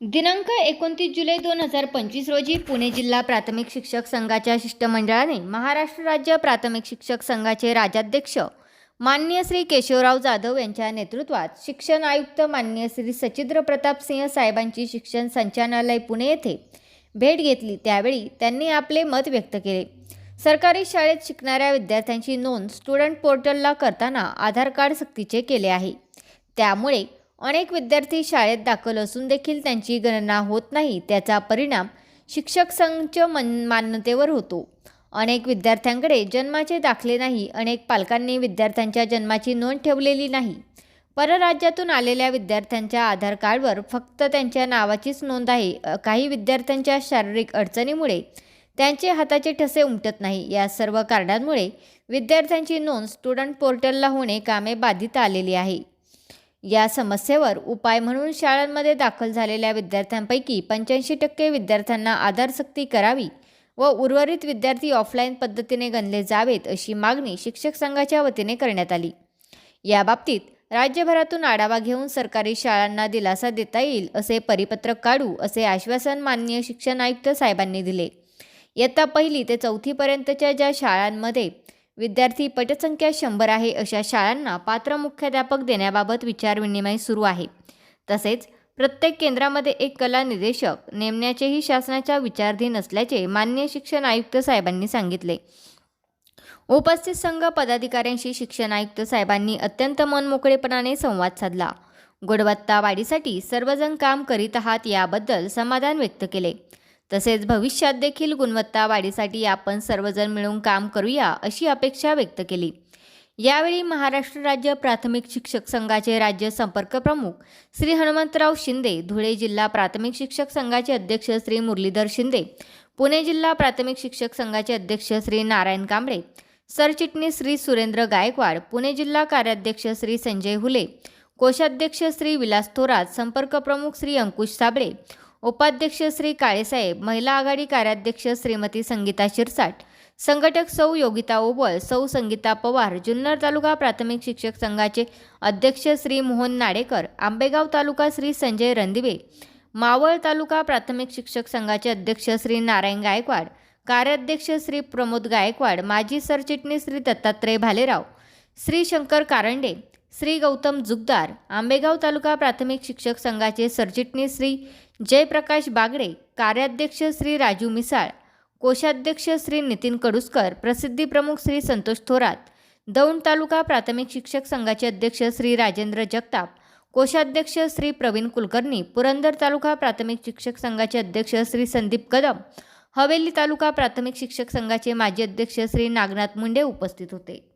दिनांक एकोणतीस जुलै दोन हजार पंचवीस रोजी पुणे जिल्हा प्राथमिक शिक्षक संघाच्या शिष्टमंडळाने महाराष्ट्र राज्य प्राथमिक शिक्षक संघाचे राजाध्यक्ष माननीय श्री केशवराव जाधव यांच्या नेतृत्वात शिक्षण आयुक्त माननीय श्री सचिद्र प्रताप सिंह साहेबांची शिक्षण संचालनालय पुणे येथे भेट घेतली. त्यावेळी त्यांनी आपले मत व्यक्त केले. सरकारी शाळेत शिकणाऱ्या विद्यार्थ्यांची नोंद स्टुडंट पोर्टलला करताना आधार कार्ड सक्तीचे केले आहे. त्यामुळे अनेक विद्यार्थी शाळेत दाखल असून देखील त्यांची गणना होत नाही त्याचा परिणाम शिक्षक संघ मन मान्यतेवर होतो. अनेक विद्यार्थ्यांकडे जन्माचे दाखले नाही अनेक पालकांनी विद्यार्थ्यांच्या जन्माची नोंद ठेवलेली नाही. परराज्यातून आलेल्या विद्यार्थ्यांच्या आधार कार्डवर फक्त त्यांच्या नावाचीच नोंद आहे. काही विद्यार्थ्यांच्या शारीरिक अडचणीमुळे त्यांचे हाताचे ठसे उमटत नाही. या सर्व कारणांमुळे विद्यार्थ्यांची नोंद स्टुडंट पोर्टलला होणे कामे बाधित आलेली आहे. या समस्येवर उपाय म्हणून शाळांमध्ये दाखल झालेल्या विद्यार्थ्यांपैकी पंच्याऐंशी टक्के विद्यार्थ्यांना आधारसक्ती करावी व उर्वरित विद्यार्थी ऑफलाईन पद्धतीने गणले जावेत अशी मागणी शिक्षक संघाच्या वतीने करण्यात आली. याबाबतीत राज्यभरातून आढावा घेऊन सरकारी शाळांना दिलासा देता येईल असे परिपत्रक काढू असे आश्वासन माननीय शिक्षण आयुक्त साहेबांनी दिले. इयत्ता पहिली ते चौथीपर्यंतच्या ज्या शाळांमध्ये विद्यार्थी पटसंख्या शंभर आहे अशा शाळांना पात्र मुख्याध्यापक देण्याबाबत विचारविनिमय सुरू आहे. तसेच प्रत्येक केंद्रामध्ये एक कला निदेशक नेमण्याचेही शासनाच्या विचारधीन असल्याचे मान्य शिक्षण आयुक्त साहेबांनी सांगितले. उपस्थित संघ पदाधिकाऱ्यांशी शिक्षण आयुक्त साहेबांनी अत्यंत मनमोकळेपणाने संवाद साधला. गुणवत्ता वाढीसाठी सर्वजण काम करीत आहात याबद्दल समाधान व्यक्त केले. तसेच भविष्यात देखील गुणवत्ता वाढीसाठी आपण सर्वजण मिळून काम करूया अशी अपेक्षा व्यक्त केली. यावेळी महाराष्ट्र राज्य प्राथमिक शिक्षक संघाचे राज्य संपर्क प्रमुख श्री हनुमंतराव शिंदे धुळे जिल्हा प्राथमिक शिक्षक संघाचे अध्यक्ष श्री मुरलीधर शिंदे पुणे जिल्हा प्राथमिक शिक्षक संघाचे अध्यक्ष श्री नारायण कांबळे सरचिटणीस श्री सुरेंद्र गायकवाड पुणे जिल्हा कार्याध्यक्ष श्री संजय हुले कोषाध्यक्ष श्री विलास थोरात संपर्क प्रमुख श्री अंकुश साबळे उपाध्यक्ष श्री काळेसाहेब महिला आघाडी कार्याध्यक्ष श्रीमती संगीता शिरसाट संघटक सौ योगिता ओबळ सौ संगीता पवार जुन्नर तालुका प्राथमिक शिक्षक संघाचे अध्यक्ष श्री मोहन नाडेकर आंबेगाव तालुका श्री संजय रणदिवे मावळ तालुका प्राथमिक शिक्षक संघाचे अध्यक्ष श्री नारायण गायकवाड कार्याध्यक्ष श्री प्रमोद गायकवाड माजी सरचिटणीस श्री दत्तात्रय भालेराव श्री शंकर कारंडे श्री गौतम जुगदार आंबेगाव तालुका प्राथमिक शिक्षक संघाचे सरचिटणीस श्री जयप्रकाश बागडे कार्याध्यक्ष श्री राजू मिसाळ कोषाध्यक्ष श्री नितीन कडुसकर प्रसिद्धी प्रमुख श्री संतोष थोरात दौंड तालुका प्राथमिक शिक्षक संघाचे अध्यक्ष श्री राजेंद्र जगताप कोषाध्यक्ष श्री प्रवीण कुलकर्णी पुरंदर तालुका प्राथमिक शिक्षक संघाचे अध्यक्ष श्री संदीप कदम हवेली तालुका प्राथमिक शिक्षक संघाचे माजी अध्यक्ष श्री नागनाथ मुंडे उपस्थित होते.